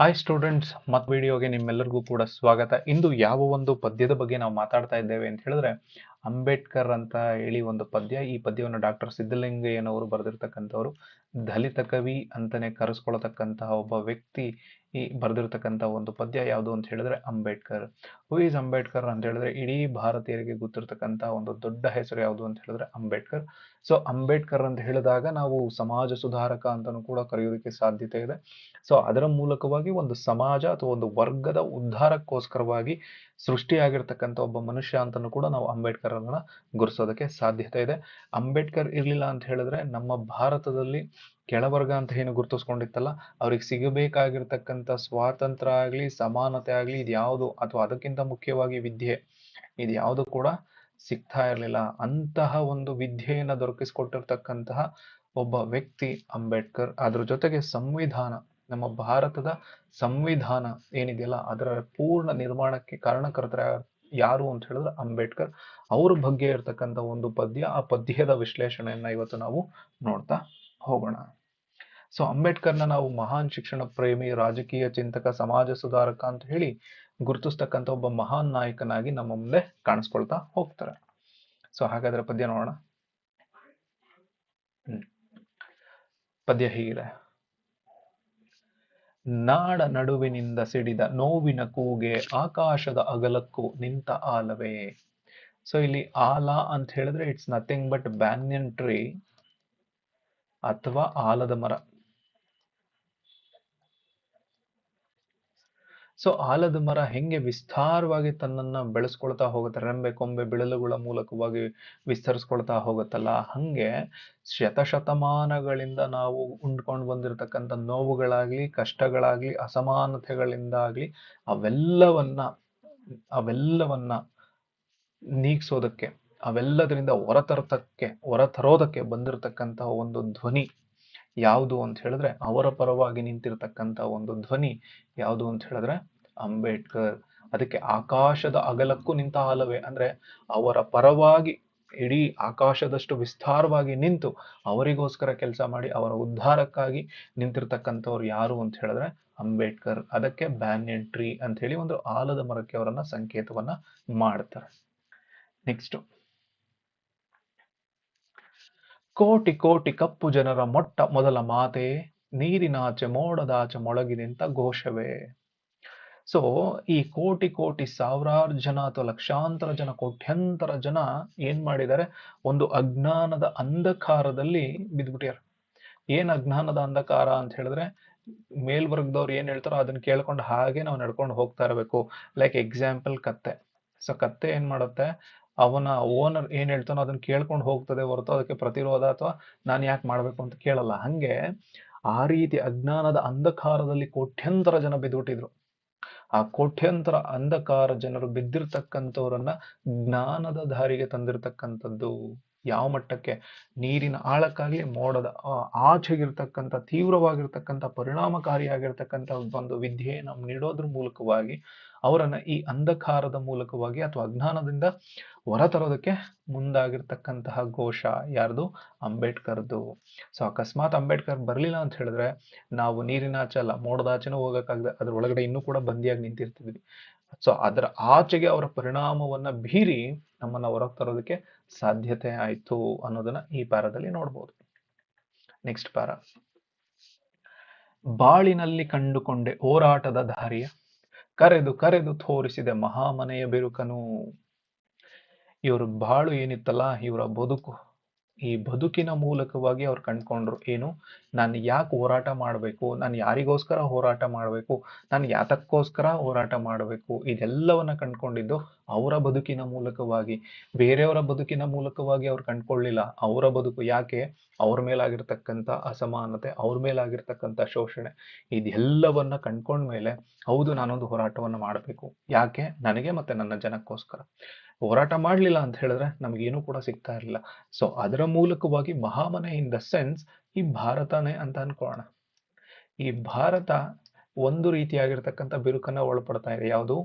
Hi students ಮತ್ ವಿಡಿಯೋಗೆ ನಿಮ್ಮೆಲ್ಲರಿಗೂ ಕೂಡ ಸ್ವಾಗತ. ಇಂದು ಯಾವ ಒಂದು ಪದ್ಯದ ಬಗ್ಗೆ ನಾವು ಮಾತಾಡ್ತಾ ಇದ್ದೇವೆ ಅಂತ ಹೇಳಿದ್ರೆ, ಅಂಬೇಡ್ಕರ್ ಅಂತ ಹೇಳಿ ಒಂದು ಪದ್ಯ. ಈ ಪದ್ಯವನ್ನು ಡಾಕ್ಟರ್ ಸಿದ್ದಲಿಂಗಯ್ಯನವರು ಬರೆದಿರ್ತಕ್ಕಂಥವ್ರು. ದಲಿತ ಕವಿ ಅಂತಾನೆ ಕರೆಸ್ಕೊಳ್ತಕ್ಕಂತಹ ಒಬ್ಬ ವ್ಯಕ್ತಿ ಈ ಬರೆದಿರ್ತಕ್ಕಂಥ ಒಂದು ಪದ್ಯ ಯಾವುದು ಅಂತ ಹೇಳಿದ್ರೆ ಅಂಬೇಡ್ಕರ್. ಹೂ ಈಸ್ ಅಂಬೇಡ್ಕರ್ ಅಂತ ಹೇಳಿದ್ರೆ ಇಡೀ ಭಾರತೀಯರಿಗೆ ಗೊತ್ತಿರ್ತಕ್ಕಂಥ ಒಂದು ದೊಡ್ಡ ಹೆಸರು ಯಾವುದು ಅಂತ ಹೇಳಿದ್ರೆ ಅಂಬೇಡ್ಕರ್. ಸೊ, ಅಂಬೇಡ್ಕರ್ ಅಂತ ಹೇಳಿದಾಗ ನಾವು ಸಮಾಜ ಸುಧಾರಕ ಅಂತಾನೂ ಕೂಡ ಕರೆಯೋದಕ್ಕೆ ಸಾಧ್ಯತೆ ಇದೆ. ಸೊ, ಅದರ ಮೂಲಕವಾಗಿ ಒಂದು ಸಮಾಜ ಅಥವಾ ಒಂದು ವರ್ಗದ ಉದ್ಧಾರಕ್ಕೋಸ್ಕರವಾಗಿ ಸೃಷ್ಟಿಯಾಗಿರ್ತಕ್ಕಂಥ ಒಬ್ಬ ಮನುಷ್ಯ ಅಂತಲೂ ಕೂಡ ನಾವು ಅಂಬೇಡ್ಕರ್ ಅನ್ನ ಗುರುಸೋದಕ್ಕೆ ಸಾಧ್ಯತೆ ಇದೆ. ಅಂಬೇಡ್ಕರ್ ಇರಲಿಲ್ಲ ಅಂತ ಹೇಳಿದ್ರೆ ನಮ್ಮ ಭಾರತದಲ್ಲಿ ಕೆಳವರ್ಗ ಅಂತ ಏನು ಗುರುತಿಸ್ಕೊಂಡಿತ್ತಲ್ಲ, ಅವ್ರಿಗೆ ಸಿಗಬೇಕಾಗಿರ್ತಕ್ಕಂಥ ಸ್ವಾತಂತ್ರ್ಯ ಆಗಲಿ, ಸಮಾನತೆ ಆಗ್ಲಿ ಇದ್ಯಾವುದು ಅಥವಾ ಅದಕ್ಕಿಂತ ಮುಖ್ಯವಾಗಿ ವಿದ್ಯೆ ಇದ್ಯಾವುದು ಕೂಡ ಸಿಗ್ತಾ ಇರಲಿಲ್ಲ. ಅಂತಹ ಒಂದು ವಿದ್ಯೆಯನ್ನ ದೊರಕಿಸಿಕೊಟ್ಟಿರ್ತಕ್ಕಂತಹ ಒಬ್ಬ ವ್ಯಕ್ತಿ ಅಂಬೇಡ್ಕರ್. ಅದ್ರ ಜೊತೆಗೆ ಸಂವಿಧಾನ. ನಮ್ಮ ಭಾರತದ ಸಂವಿಧಾನ ಏನಿದೆಯಲ್ಲ, ಅದರ ಪೂರ್ಣ ನಿರ್ಮಾಣಕ್ಕೆ ಕಾರಣಕರ್ತರ ಯಾರು ಅಂತ ಹೇಳಿದ್ರೆ ಅಂಬೇಡ್ಕರ್. ಅವ್ರ ಬಗ್ಗೆ ಇರ್ತಕ್ಕಂಥ ಒಂದು ಪದ್ಯ, ಆ ಪದ್ಯದ ವಿಶ್ಲೇಷಣೆಯನ್ನ ಇವತ್ತು ನಾವು ನೋಡ್ತಾ ಹೋಗೋಣ. ಸೊ ಅಂಬೇಡ್ಕರ್ನ ನಾವು ಮಹಾನ್ ಶಿಕ್ಷಣ ಪ್ರೇಮಿ, ರಾಜಕೀಯ ಚಿಂತಕ, ಸಮಾಜ ಸುಧಾರಕ ಅಂತ ಹೇಳಿ ಗುರುತಿಸ್ತಕ್ಕಂಥ ಒಬ್ಬ ಮಹಾನ್ ನಾಯಕನಾಗಿ ನಮ್ಮ ಮುಂದೆ ಕಾಣಿಸ್ಕೊಳ್ತಾ ಹೋಗ್ತಾರೆ. ಸೊ ಹಾಗಾದ್ರೆ ಪದ್ಯ ನೋಡೋಣ. ಪದ್ಯ ಹೀಗಿದೆ. ನಾಡ ನಡುವಿನಿಂದ ಸಿಡಿದ ನೋವಿನ ಕೂಗೆ ಆಕಾಶದ ಅಗಲಕ್ಕೂ ನಿಂತ ಆಲವೇ. ಸೊ ಇಲ್ಲಿ ಆಲ ಅಂತ ಹೇಳಿದ್ರೆ it's nothing but banyan tree ಅಥವಾ ಆಲದ ಮರ. ಸೊ ಆಲದ ಮರ ಹೆಂಗೆ ವಿಸ್ತಾರವಾಗಿ ತನ್ನನ್ನ ಬೆಳೆಸ್ಕೊಳ್ತಾ ಹೋಗುತ್ತೆ? ರೆಂಬೆ, ಕೊಂಬೆ, ಬಿಳಲುಗಳ ಮೂಲಕವಾಗಿ ವಿಸ್ತರಿಸ್ಕೊಳ್ತಾ ಹೋಗುತ್ತಲ್ಲ? ಹಂಗೆ ಶತಶತಮಾನಗಳಿಂದ ನಾವು ಉಂಡ್ಕೊಂಡು ಬಂದಿರತಕ್ಕಂಥ ನೋವುಗಳಾಗ್ಲಿ, ಕಷ್ಟಗಳಾಗ್ಲಿ, ಅಸಮಾನತೆಗಳಿಂದಾಗ್ಲಿ ಅವೆಲ್ಲವನ್ನ ಅವೆಲ್ಲವನ್ನ ನೀಗ್ಸೋದಕ್ಕೆ, ಅವೆಲ್ಲದರಿಂದ ಹೊರತರತಕ್ಕೆ, ಹೊರತರೋದಕ್ಕೆ ಬಂದಿರತಕ್ಕಂತಹ ಒಂದು ಧ್ವನಿ. ಯಾವುದು ಅಂತ ಹೇಳಿದ್ರೆ ಅವರ ಪರವಾಗಿ ನಿಂತಿರ್ತಕ್ಕಂಥ ಒಂದು ಧ್ವನಿ ಯಾವುದು ಅಂತ ಹೇಳಿದ್ರೆ ಅಂಬೇಡ್ಕರ್. ಅದಕ್ಕೆ ಆಕಾಶದ ಅಗಲಕ್ಕೂ ನಿಂತ ಆಲವೇ ಅಂದ್ರೆ ಅವರ ಪರವಾಗಿ ಇಡೀ ಆಕಾಶದಷ್ಟು ವಿಸ್ತಾರವಾಗಿ ನಿಂತು ಅವರಿಗೋಸ್ಕರ ಕೆಲಸ ಮಾಡಿ ಅವರ ಉದ್ಧಾರಕ್ಕಾಗಿ ನಿಂತಿರ್ತಕ್ಕಂಥವ್ರು ಯಾರು ಅಂತ ಹೇಳಿದ್ರೆ ಅಂಬೇಡ್ಕರ್. ಅದಕ್ಕೆ ಬ್ಯಾನಿಯನ್ ಟ್ರೀ ಅಂತ ಹೇಳಿ ಒಂದು ಆಲದ ಮರಕ್ಕೆ ಅವರನ್ನ ಸಂಕೇತವನ್ನ ಮಾಡ್ತಾರೆ. ನೆಕ್ಸ್ಟ್ ಕೋಟಿ ಕೋಟಿ ಕಪ್ಪು ಜನರ ಮೊಟ್ಟ ಮೊದಲ ಮಾತೆ, ನೀರಿನಾಚೆ ಮೋಡದಾಚೆ ಮೊಳಗಿನಿಂತ ಘೋಷವೇ. ಸೊ ಈ ಕೋಟಿ ಕೋಟಿ ಸಾವಿರಾರು ಜನ ಅಥವಾ ಲಕ್ಷಾಂತರ ಜನ, ಕೋಟ್ಯಂತರ ಜನ ಏನ್ ಮಾಡಿದ್ದಾರೆ? ಒಂದು ಅಜ್ಞಾನದ ಅಂಧಕಾರದಲ್ಲಿ ಬಿದ್ದ್ಬಿಟ್ಟಿದ್ದಾರೆ ಏನ್ ಅಜ್ಞಾನದ ಅಂಧಕಾರ ಅಂತ ಹೇಳಿದ್ರೆ, ಮೇಲ್ವರ್ಗದವ್ರು ಏನ್ ಹೇಳ್ತಾರೋ ಅದನ್ನ ಕೇಳ್ಕೊಂಡು ಹಾಗೆ ನಾವು ನಡ್ಕೊಂಡು ಹೋಗ್ತಾ ಇರಬೇಕು. ಲೈಕ್ ಎಕ್ಸಾಂಪಲ್ ಕತ್ತೆ. ಸೊ ಕತ್ತೆ ಏನ್ ಮಾಡುತ್ತೆ? ಅವನ ಓನರ್ ಏನ್ ಹೇಳ್ತಾನೋ ಅದನ್ನ ಕೇಳ್ಕೊಂಡು ಹೋಗ್ತದೆ ಹೊರತು ಅದಕ್ಕೆ ಪ್ರತಿರೋಧ ಅಥವಾ ನಾನು ಯಾಕೆ ಮಾಡ್ಬೇಕು ಅಂತ ಕೇಳಲ್ಲ. ಹಂಗೆ ಆ ರೀತಿ ಅಜ್ಞಾನದ ಅಂಧಕಾರದಲ್ಲಿ ಕೋಟ್ಯಂತರ ಜನ ಬಿದ್ದುಬಿಟ್ಟಿದ್ರು. ಆ ಕೋಟ್ಯಂತರ ಅಂಧಕಾರ ಜನರು ಬಿದ್ದಿರ್ತಕ್ಕಂಥವ್ರನ್ನ ಜ್ಞಾನದ ದಾರಿಗೆ ತಂದಿರತಕ್ಕಂಥದ್ದು ಯಾವ ಮಟ್ಟಕ್ಕೆ? ನೀರಿನ ಆಳಕ್ಕಾಗಲಿ ಮೋಡದ ಆಚೆಗಿರ್ತಕ್ಕಂಥ ತೀವ್ರವಾಗಿರ್ತಕ್ಕಂಥ ಪರಿಣಾಮಕಾರಿಯಾಗಿರ್ತಕ್ಕಂಥ ಒಂದು ವಿದ್ಯೆ ನಾವು ನೀಡೋದ್ರ ಮೂಲಕವಾಗಿ ಅವರನ್ನ ಈ ಅಂಧಕಾರದ ಮೂಲಕವಾಗಿ ಅಥವಾ ಅಜ್ಞಾನದಿಂದ ಹೊರತರೋದಕ್ಕೆ ಮುಂದಾಗಿರ್ತಕ್ಕಂತಹ ಘೋಷ ಯಾರ್ದು? ಅಂಬೇಡ್ಕರ್ದು. ಸೊ ಅಕಸ್ಮಾತ್ ಅಂಬೇಡ್ಕರ್ ಬರಲಿಲ್ಲ ಅಂತ ಹೇಳಿದ್ರೆ ನಾವು ನೀರಿನಾಚೆ ಅಲ್ಲ ಮೋಡದಾಚೆನೂ ಹೋಗಕ್ಕಾಗದೆ ಅದ್ರ ಒಳಗಡೆ ಇನ್ನೂ ಕೂಡ ಬಂದಿಯಾಗಿ ನಿಂತಿರ್ತಿದ್ವಿ ಸೊ ಅದರ ಆಚೆಗೆ ಅವರ ಪರಿಣಾಮವನ್ನ ಬೀರಿ ನಮ್ಮನ್ನ ಹೊರಗೆ ತರೋದಕ್ಕೆ ಸಾಧ್ಯತೆ ಆಯ್ತು ಅನ್ನೋದನ್ನ ಈ ಪಾರದಲ್ಲಿ ನೋಡ್ಬೋದು. ನೆಕ್ಸ್ಟ್ ಪಾರ. ಬಾಳಿನಲ್ಲಿ ಕಂಡುಕೊಂಡೆ ಹೋರಾಟದ ದಾರಿಯ ಕರೆದು ಕರೆದು ತೋರಿಸಿದೆ ಮಹಾಮನೆಯ ಬಿರುಕನು. ಇವರು ಬಾಳು ಏನಿತ್ತಲ್ಲ ಇವರ ಬದುಕು ಈ ಬದುಕಿನ ಮೂಲಕವಾಗಿ ಅವ್ರು ಕಂಡ್ಕೊಂಡ್ರು ಏನು, ನಾನು ಯಾಕೆ ಹೋರಾಟ ಮಾಡಬೇಕು, ನಾನು ಯಾರಿಗೋಸ್ಕರ ಹೋರಾಟ ಮಾಡಬೇಕು, ನಾನು ಯಾತಕ್ಕೋಸ್ಕರ ಹೋರಾಟ ಮಾಡಬೇಕು, ಇದೆಲ್ಲವನ್ನ ಕಂಡ್ಕೊಂಡಿದ್ದು ಅವರ ಬದುಕಿನ ಮೂಲಕವಾಗಿ. ಬೇರೆಯವರ ಬದುಕಿನ ಮೂಲಕವಾಗಿ ಅವ್ರು ಕಂಡ್ಕೊಳ್ಳಿಲ್ಲ. ಅವರ ಬದುಕು ಯಾಕೆ? ಅವ್ರ ಮೇಲಾಗಿರ್ತಕ್ಕಂಥ ಅಸಮಾನತೆ, ಅವ್ರ ಮೇಲಾಗಿರ್ತಕ್ಕಂಥ ಶೋಷಣೆ, ಇದೆಲ್ಲವನ್ನ ಕಂಡ್ಕೊಂಡ್ಮೇಲೆ ಹೌದು ನಾನೊಂದು ಹೋರಾಟವನ್ನು ಮಾಡಬೇಕು. ಯಾಕೆ? ನನಗೆ ಮತ್ತೆ ನನ್ನ ಜನಕ್ಕೋಸ್ಕರ. ಹೋರಾಟ ಮಾಡಲಿಲ್ಲ ಅಂತ ಹೇಳಿದ್ರೆ ನಮಗೇನು ಕೂಡ ಸಿಗ್ತಾ ಇರಲಿಲ್ಲ. ಸೊ ಅದರ ಮೂಲಕವಾಗಿ ಮಹಾಮನೆ ಇನ್ ದ ಸೆನ್ಸ್ ಈ ಭಾರತನೇ ಅಂತ ಅನ್ಕೋಣ ಈ ಭಾರತ ಒಂದು ರೀತಿಯಾಗಿರ್ತಕ್ಕಂಥ ಬಿರುಕನ್ನ ಒಳಪಡ್ತಾ ಇದೆ. ಯಾವುದು?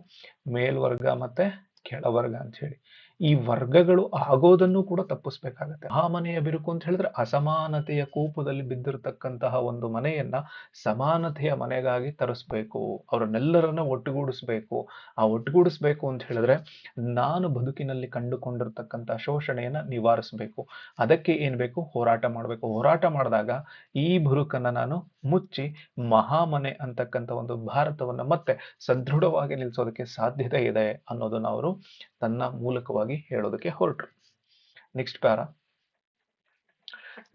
ಮೇಲ್ವರ್ಗ ಮತ್ತೆ ಕೆಳವರ್ಗ ಅಂತ ಹೇಳಿ. ಈ ವರ್ಗಗಳು ಆಗೋದನ್ನು ಕೂಡ ತಪ್ಪಿಸ್ಬೇಕಾಗತ್ತೆ. ಆ ಮನೆಯ ಬಿರುಕು ಅಂತ ಹೇಳಿದ್ರೆ ಅಸಮಾನತೆಯ ಕೂಪದಲ್ಲಿ ಬಿದ್ದಿರತಕ್ಕಂತಹ ಒಂದು ಮನೆಯನ್ನ ಸಮಾನತೆಯ ಮನೆಗಾಗಿ ತರಿಸ್ಬೇಕು, ಅವರನ್ನೆಲ್ಲರನ್ನ ಒಟ್ಟುಗೂಡಿಸ್ಬೇಕು. ಆ ಒಟ್ಟುಗೂಡಿಸ್ಬೇಕು ಅಂತ ಹೇಳಿದ್ರೆ ನಾನು ಬದುಕಿನಲ್ಲಿ ಕಂಡುಕೊಂಡಿರ್ತಕ್ಕಂಥ ಶೋಷಣೆಯನ್ನ ನಿವಾರಿಸಬೇಕು. ಅದಕ್ಕೆ ಏನ್ ಬೇಕು? ಹೋರಾಟ ಮಾಡಬೇಕು. ಹೋರಾಟ ಮಾಡಿದಾಗ ಈ ಬುರುಕನ್ನ ನಾನು ಮುಚ್ಚಿ ಮಹಾಮನೆ ಅಂತಕ್ಕಂಥ ಒಂದು ಭಾರತವನ್ನ ಮತ್ತೆ ಸದೃಢವಾಗಿ ನಿಲ್ಲಿಸೋದಕ್ಕೆ ಸಾಧ್ಯತೆ ಇದೆ ಅನ್ನೋದನ್ನ ಅವರು ತನ್ನ ಮೂಲಕವಾಗಿ ಹೇಳೋದಕ್ಕೆ ಹೊರಟರು. Next para.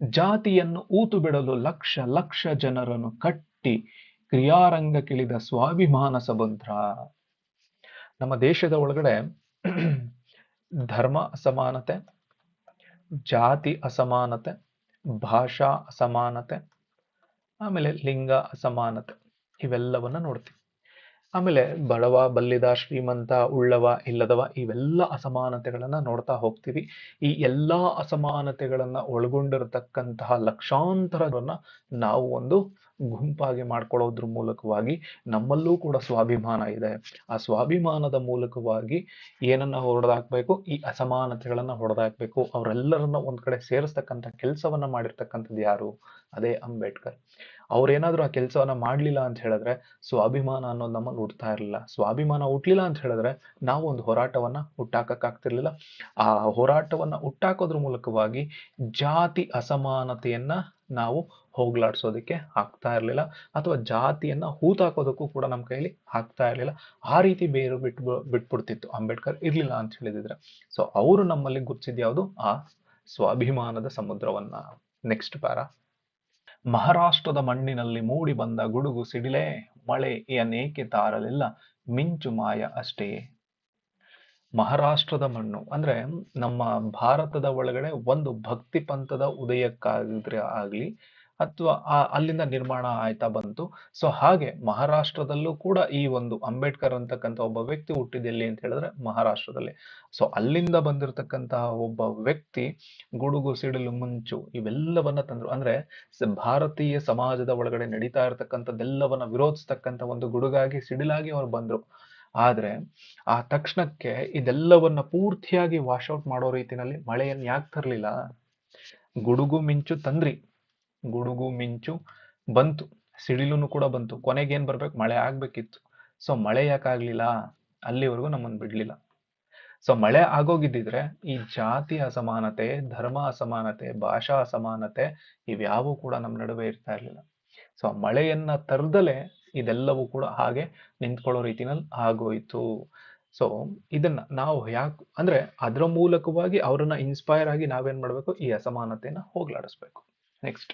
ಜಾತಿಯನ್ನು ಊತು ಬಿಡಲು ಲಕ್ಷ ಲಕ್ಷ ಜನರನ್ನು ಕಟ್ಟಿ ಕ್ರಿಯಾರಂಗಕ್ಕಿಳಿದ ಸ್ವಾಭಿಮಾನ ಸಮುದ್ರ ನಮ್ಮ ದೇಶದ ಒಳಗಡೆ ಧರ್ಮ ಅಸಮಾನತೆ, ಜಾತಿ ಅಸಮಾನತೆ, ಭಾಷಾ ಅಸಮಾನತೆ, ಆಮೇಲೆ ಲಿಂಗ ಅಸಮಾನತೆ, ಇವೆಲ್ಲವನ್ನ ನೋಡ್ತೀವಿ. ಆಮೇಲೆ ಬಡವ, ಬಲ್ಲಿದ, ಶ್ರೀಮಂತ, ಉಳ್ಳವ, ಇಲ್ಲದವ ಇವೆಲ್ಲ ಅಸಮಾನತೆಗಳನ್ನ ನೋಡ್ತಾ ಹೋಗ್ತೀವಿ. ಈ ಎಲ್ಲ ಅಸಮಾನತೆಗಳನ್ನು ಒಳಗೊಂಡಿರತಕ್ಕಂತಹ ಲಕ್ಷಾಂತರಗಳನ್ನು ನಾವು ಒಂದು ಗುಂಪಾಗಿ ಮಾಡ್ಕೊಳ್ಳೋದ್ರ ಮೂಲಕವಾಗಿ ನಮ್ಮಲ್ಲೂ ಕೂಡ ಸ್ವಾಭಿಮಾನ ಇದೆ. ಆ ಸ್ವಾಭಿಮಾನದ ಮೂಲಕವಾಗಿ ಏನನ್ನ ಹೊಡೆದಾಕ್ಬೇಕು, ಈ ಅಸಮಾನತೆಗಳನ್ನ ಹೊಡೆದಾಕ್ಬೇಕು, ಅವರೆಲ್ಲರನ್ನ ಒಂದ್ ಕಡೆ ಸೇರಿಸ್ತಕ್ಕಂಥ ಕೆಲಸವನ್ನ ಮಾಡಿರ್ತಕ್ಕಂಥದ್ದು ಯಾರು? ಅದೇ ಅಂಬೇಡ್ಕರ್. ಅವ್ರೇನಾದ್ರೂ ಆ ಕೆಲಸವನ್ನ ಮಾಡ್ಲಿಲ್ಲ ಅಂತ ಹೇಳಿದ್ರೆ ಸ್ವಾಭಿಮಾನ ಅನ್ನೋದು ನಮ್ಮಲ್ಲಿ ಹುಡ್ತಾ ಇರಲಿಲ್ಲ. ಸ್ವಾಭಿಮಾನ ಹುಟ್ಲಿಲ್ಲ ಅಂತ ಹೇಳಿದ್ರೆ ನಾವು ಒಂದು ಹೋರಾಟವನ್ನ ಹುಟ್ಟಾಕಕ್ಕಾಗ್ತಿರ್ಲಿಲ್ಲ. ಆ ಹೋರಾಟವನ್ನ ಹುಟ್ಟಾಕೋದ್ರ ಮೂಲಕವಾಗಿ ಜಾತಿ ಅಸಮಾನತೆಯನ್ನ ನಾವು ಹೋಗ್ಲಾಡ್ಸೋದಕ್ಕೆ ಆಗ್ತಾ ಇರಲಿಲ್ಲ ಅಥವಾ ಜಾತಿಯನ್ನ ಹೂತಾಕೋದಕ್ಕೂ ಕೂಡ ನಮ್ಮ ಕೈಯಲ್ಲಿ ಆಗ್ತಾ ಇರಲಿಲ್ಲ. ಆ ರೀತಿ ಬೇರು ಬಿಟ್ಟು ಬಿಟ್ಬಿಡ್ತಿತ್ತು ಅಂಬೇಡ್ಕರ್ ಇರ್ಲಿಲ್ಲ ಅಂತ ಹೇಳಿದಿದ್ರೆ. ಸೊ ಅವರು ನಮ್ಮಲ್ಲಿ ಗುರ್ಸಿದ್ಯಾವುದು ಆ ಸ್ವಾಭಿಮಾನದ ಸಮುದ್ರವನ್ನ. Next para. ಮಹಾರಾಷ್ಟ್ರದ ಮಣ್ಣಿನಲ್ಲಿ ಮೂಡಿ ಬಂದ ಗುಡುಗು ಸಿಡಿಲೆ ಮಳೆ ಅನೇಕೆ ತಾರಲಿಲ್ಲ, ಮಿಂಚು ಮಾಯ ಅಷ್ಟೇ. ಮಹಾರಾಷ್ಟ್ರದ ಮಣ್ಣು ಅಂದ್ರೆ ನಮ್ಮ ಭಾರತದ ಒಳಗಡೆ ಒಂದು ಭಕ್ತಿ ಪಂಥದ ಉದಯಕ್ಕಾಗಿದ್ರೆ ಆಗ್ಲಿ ಅಥವಾ ಅಲ್ಲಿಂದ ನಿರ್ಮಾಣ ಆಯ್ತಾ ಬಂತು. ಸೊ ಹಾಗೆ ಮಹಾರಾಷ್ಟ್ರದಲ್ಲೂ ಕೂಡ ಈ ಒಂದು ಅಂಬೇಡ್ಕರ್ ಅಂತಕ್ಕಂಥ ಒಬ್ಬ ವ್ಯಕ್ತಿ ಹುಟ್ಟಿದೆಲ್ಲಿ ಅಂತ ಹೇಳಿದ್ರೆ ಮಹಾರಾಷ್ಟ್ರದಲ್ಲಿ. ಸೊ ಅಲ್ಲಿಂದ ಬಂದಿರತಕ್ಕಂತಹ ಒಬ್ಬ ವ್ಯಕ್ತಿ ಗುಡುಗು, ಸಿಡಿಲು, ಮುಂಚು ಇವೆಲ್ಲವನ್ನ ತಂದ್ರು. ಅಂದ್ರೆ ಭಾರತೀಯ ಸಮಾಜದ ಒಳಗಡೆ ನಡೀತಾ ಇರತಕ್ಕಂಥದ್ದೆಲ್ಲವನ್ನ ವಿರೋಧಿಸ್ತಕ್ಕಂಥ ಒಂದು ಗುಡುಗಾಗಿ, ಸಿಡಿಲಾಗಿ ಅವ್ರು ಬಂದ್ರು. ಆದ್ರೆ ಆ ತಕ್ಷಣಕ್ಕೆ ಇದೆಲ್ಲವನ್ನ ಪೂರ್ತಿಯಾಗಿ ವಾಶೌಟ್ ಮಾಡೋ ರೀತಿನಲ್ಲಿ ಮಳೆಯನ್ನು ಯಾಕೆ ತರ್ಲಿಲ್ಲ? ಗುಡುಗು, ಮಿಂಚು ತಂದ್ರಿ. ಗುಡುಗು, ಮಿಂಚು ಬಂತು. ಸಿಡಿಲುನು ಕೂಡ ಬಂತು. ಕೊನೆಗೆ ಏನ್ ಬರ್ಬೇಕು? ಮಳೆ ಆಗ್ಬೇಕಿತ್ತು. ಸೊ ಮಳೆ ಯಾಕಾಗ್ಲಿಲ್ಲ ಅಲ್ಲಿವರೆಗೂ ನಮ್ಮನ್ ಬಿಡ್ಲಿಲ್ಲ. ಸೊ ಮಳೆ ಆಗೋಗಿದ್ದಿದ್ರೆ ಈ ಜಾತಿ ಅಸಮಾನತೆ, ಧರ್ಮ ಅಸಮಾನತೆ, ಭಾಷಾ ಅಸಮಾನತೆ ಇವ್ಯಾವೂ ಕೂಡ ನಮ್ಮ ನಡುವೆ ಇರ್ತಾ ಇರ್ಲಿಲ್ಲ. ಸೊ ಮಳೆಯನ್ನ ತರ್ದಲೆ ಇದೆಲ್ಲವೂ ಕೂಡ ಹಾಗೆ ನಿಂತ್ಕೊಳ್ಳೋ ರೀತಿನಲ್ಲಿ ಆಗೋಯ್ತು. ಸೊ ಇದನ್ನ ನಾವು ಯಾಕೆ ಅಂದ್ರೆ ಅದರ ಮೂಲಕವಾಗಿ ಅವರನ್ನ ಇನ್ಸ್ಪೈರ್ ಆಗಿ ನಾವೇನ್ ಮಾಡ್ಬೇಕು? ಈ ಅಸಮಾನತೆಯನ್ನ ಹೋಗ್ಲಾಡಿಸ್ಬೇಕು. ನೆಕ್ಸ್ಟ್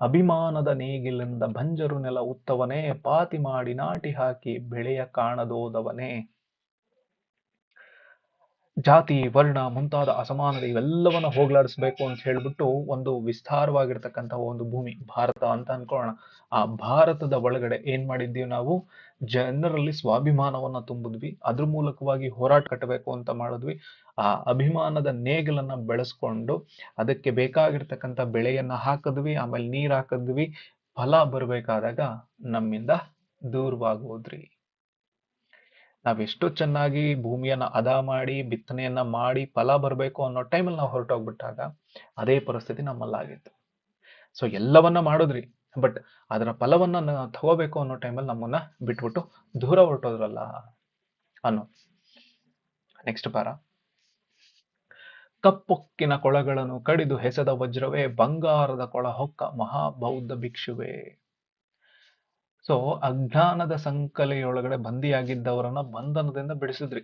ಅಭಿಮಾನದ ನೇಗಿಲಿಂದ ಬಂಜರು ನೆಲ ಉತ್ತವನೇ ಪಾತಿ ಮಾಡಿ ನಾಟಿ ಹಾಕಿ ಬೆಳೆಯ ಕಾಣದೋದವನೇ. ಜಾತಿ, ವರ್ಣ ಮುಂತಾದ ಅಸಮಾನತೆ ಇವೆಲ್ಲವನ್ನು ಹೋಗ್ಲಾಡಿಸ್ಬೇಕು ಅಂತ ಹೇಳ್ಬಿಟ್ಟು ಒಂದು ವಿಸ್ತಾರವಾಗಿರ್ತಕ್ಕಂತಹ ಒಂದು ಭೂಮಿ, ಭಾರತ ಅಂತ ಅನ್ಕೊಳ್ಳೋಣ. ಆ ಭಾರತದ ಒಳಗಡೆ ಏನ್ ಮಾಡಿದ್ದೀವಿ ನಾವು? ಜನರಲ್ಲಿ ಸ್ವಾಭಿಮಾನವನ್ನ ತುಂಬಿದ್ವಿ. ಅದ್ರ ಮೂಲಕವಾಗಿ ಹೋರಾಟ ಕಟ್ಟಬೇಕು ಅಂತ ಮಾಡಿದ್ವಿ. ಆ ಅಭಿಮಾನದ ನೇಗಲನ್ನ ಬೆಳೆಸ್ಕೊಂಡು ಅದಕ್ಕೆ ಬೇಕಾಗಿರ್ತಕ್ಕಂಥ ಬೆಳೆಯನ್ನ ಹಾಕಿದ್ವಿ, ಆಮೇಲೆ ನೀರ್ ಹಾಕಿದ್ವಿ. ಫಲ ಬರ್ಬೇಕಾದಾಗ ನಮ್ಮಿಂದ ದೂರವಾಗೋದ್ರಿ. ನಾವೆಷ್ಟು ಚೆನ್ನಾಗಿ ಭೂಮಿಯನ್ನ ಅದ ಮಾಡಿ, ಬಿತ್ತನೆಯನ್ನ ಮಾಡಿ ಫಲ ಬರಬೇಕು ಅನ್ನೋ ಟೈಮಲ್ಲಿ ನಾವು ಹೊರಟೋಗ್ಬಿಟ್ಟಾಗ ಅದೇ ಪರಿಸ್ಥಿತಿ ನಮ್ಮಲ್ಲಾಗಿತ್ತು ಸೊ ಎಲ್ಲವನ್ನ ಮಾಡಿದ್ರಿ ಬಟ್ ಅದರ ಫಲವನ್ನ ತಗೋಬೇಕು ಅನ್ನೋ ಟೈಮಲ್ಲಿ ನಮ್ಮನ್ನ ಬಿಟ್ಬಿಟ್ಟು ದೂರ ಹೊರಟೋದ್ರಲ್ಲ ಅನ್ನೋ ನೆಕ್ಸ್ಟ್ ಪಾರ ಕಪ್ಪೊಕ್ಕಿನ ಕೊಳಗಳನ್ನು ಕಡಿದು ಹೆಸದ ವಜ್ರವೇ ಬಂಗಾರದ ಕೊಳ ಹೊಕ್ಕ ಮಹಾಬೌದ್ಧ ಭಿಕ್ಷುವೆ. ಸೊ ಅಜ್ಞಾನದ ಸಂಕಲೆಯೊಳಗಡೆ ಬಂದಿಯಾಗಿದ್ದವರನ್ನ ಬಂಧನದಿಂದ ಬಿಡಿಸಿದ್ರಿ.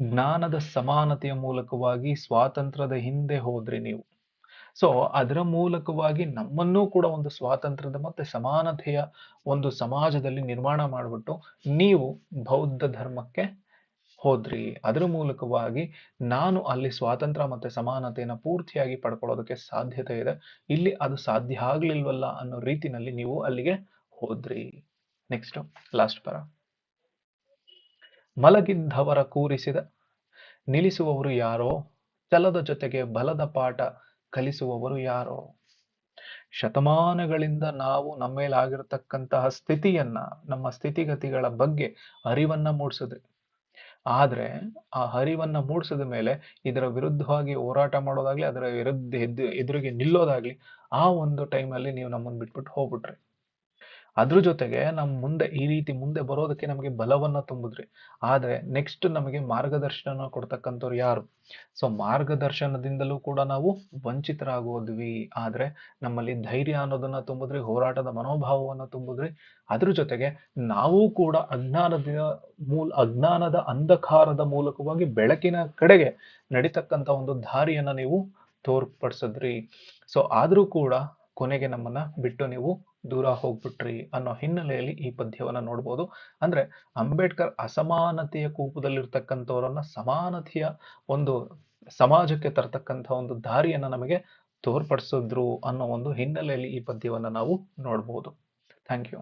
ಜ್ಞಾನದ ಸಮಾನತೆಯ ಮೂಲಕವಾಗಿ ಸ್ವಾತಂತ್ರ್ಯದ ಹಿಂದೆ ಹೋದ್ರಿ ನೀವು. ಸೊ ಅದರ ಮೂಲಕವಾಗಿ ನಮ್ಮನ್ನೂ ಕೂಡ ಒಂದು ಸ್ವಾತಂತ್ರ್ಯದ ಮತ್ತೆ ಸಮಾನತೆಯ ಒಂದು ಸಮಾಜದಲ್ಲಿ ನಿರ್ಮಾಣ ಮಾಡಿಬಿಟ್ಟು ನೀವು ಬೌದ್ಧ ಧರ್ಮಕ್ಕೆ ಹೋದ್ರಿ. ಅದರ ಮೂಲಕವಾಗಿ ನಾನು ಅಲ್ಲಿ ಸ್ವಾತಂತ್ರ್ಯ ಮತ್ತೆ ಸಮಾನತೆಯನ್ನು ಪೂರ್ತಿಯಾಗಿ ಪಡ್ಕೊಳ್ಳೋದಕ್ಕೆ ಸಾಧ್ಯತೆ ಇದೆ. ಇಲ್ಲಿ ಅದು ಸಾಧ್ಯ ಆಗ್ಲಿಲ್ವಲ್ಲ ಅನ್ನೋ ರೀತಿನಲ್ಲಿ ನೀವು ಅಲ್ಲಿಗೆ ಹೋದ್ರಿ. ನೆಕ್ಸ್ಟ್ ಲಾಸ್ಟ್ ಪರ. ಮಲಗಿದ್ದವರ ಕೂರಿಸಿದ, ನಿಲ್ಲಿಸುವವರು ಯಾರೋ? ಚಲದ ಜೊತೆಗೆ ಬಲದ ಪಾಠ ಕಲಿಸುವವರು ಯಾರೋ? ಶತಮಾನಗಳಿಂದ ನಾವು ನಮ್ಮ ಮೇಲೆ ಆಗಿರತಕ್ಕಂತಹ ಸ್ಥಿತಿಯನ್ನ, ನಮ್ಮ ಸ್ಥಿತಿಗತಿಗಳ ಬಗ್ಗೆ ಅರಿವನ್ನ ಮೂಡಿಸಿದ್ರಿ ಆದ್ರೆ, ಆ ಹರಿವನ್ನ ಮೂಡಿಸಿದ ಮೇಲೆ ಇದರ ವಿರುದ್ಧವಾಗಿ ಹೋರಾಟ ಮಾಡೋದಾಗ್ಲಿ, ಅದರ ವಿರುದ್ಧ ಎದುರಿಗೆ ನಿಲ್ಲೋದಾಗ್ಲಿ, ಆ ಒಂದು ಟೈಮಲ್ಲಿ ನೀವು ನಮ್ಮನ್ನು ಬಿಟ್ಬಿಟ್ಟು ಹೋಗ್ಬಿಟ್ರಿ. ಅದ್ರ ಜೊತೆಗೆ ನಮ್ಮ ಮುಂದೆ ಈ ರೀತಿ ಮುಂದೆ ಬರೋದಕ್ಕೆ ನಮಗೆ ಬಲವನ್ನ ತುಂಬಿದ್ರಿ, ಆದ್ರೆ ನೆಕ್ಸ್ಟ್ ನಮಗೆ ಮಾರ್ಗದರ್ಶನ ಕೊಡ್ತಕ್ಕಂಥವ್ರು ಯಾರು? ಸೊ ಮಾರ್ಗದರ್ಶನದಿಂದಲೂ ಕೂಡ ನಾವು ವಂಚಿತರಾಗೋದ್ವಿ. ಆದ್ರೆ ನಮ್ಮಲ್ಲಿ ಧೈರ್ಯ ಅನ್ನೋದನ್ನ ತುಂಬಿದ್ರಿ, ಹೋರಾಟದ ಮನೋಭಾವವನ್ನು ತುಂಬಿದ್ರಿ, ಅದ್ರ ಜೊತೆಗೆ ನಾವು ಕೂಡ ಅಜ್ಞಾನದ ಮೂಲ, ಅಜ್ಞಾನದ ಅಂಧಕಾರದ ಮೂಲಕವಾಗಿ ಬೆಳಕಿನ ಕಡೆಗೆ ನಡೀತಕ್ಕಂಥ ಒಂದು ದಾರಿಯನ್ನ ನೀವು ತೋರ್ಪಡಿಸಿದ್ರಿ. ಸೊ ಆದ್ರೂ ಕೂಡ ಕೊನೆಗೆ ನಮ್ಮನ್ನ ಬಿಟ್ಟು ನೀವು ದೂರ ಹೋಗ್ಬಿಟ್ರಿ ಅನ್ನೋ ಹಿನ್ನೆಲೆಯಲ್ಲಿ ಈ ಪದ್ಯವನ್ನ ನೋಡ್ಬೋದು. ಅಂದ್ರೆ ಅಂಬೇಡ್ಕರ್ ಅಸಮಾನತೆಯ ಕೂಪದಲ್ಲಿರ್ತಕ್ಕಂಥವರನ್ನ ಸಮಾನತೆಯ ಒಂದು ಸಮಾಜಕ್ಕೆ ತರ್ತಕ್ಕಂಥ ಒಂದು ದಾರಿಯನ್ನ ನಮಗೆ ತೋರ್ಪಡಿಸಿದ್ರು ಅನ್ನೋ ಒಂದು ಹಿನ್ನೆಲೆಯಲ್ಲಿ ಈ ಪದ್ಯವನ್ನ ನಾವು ನೋಡ್ಬೋದು. Thank you.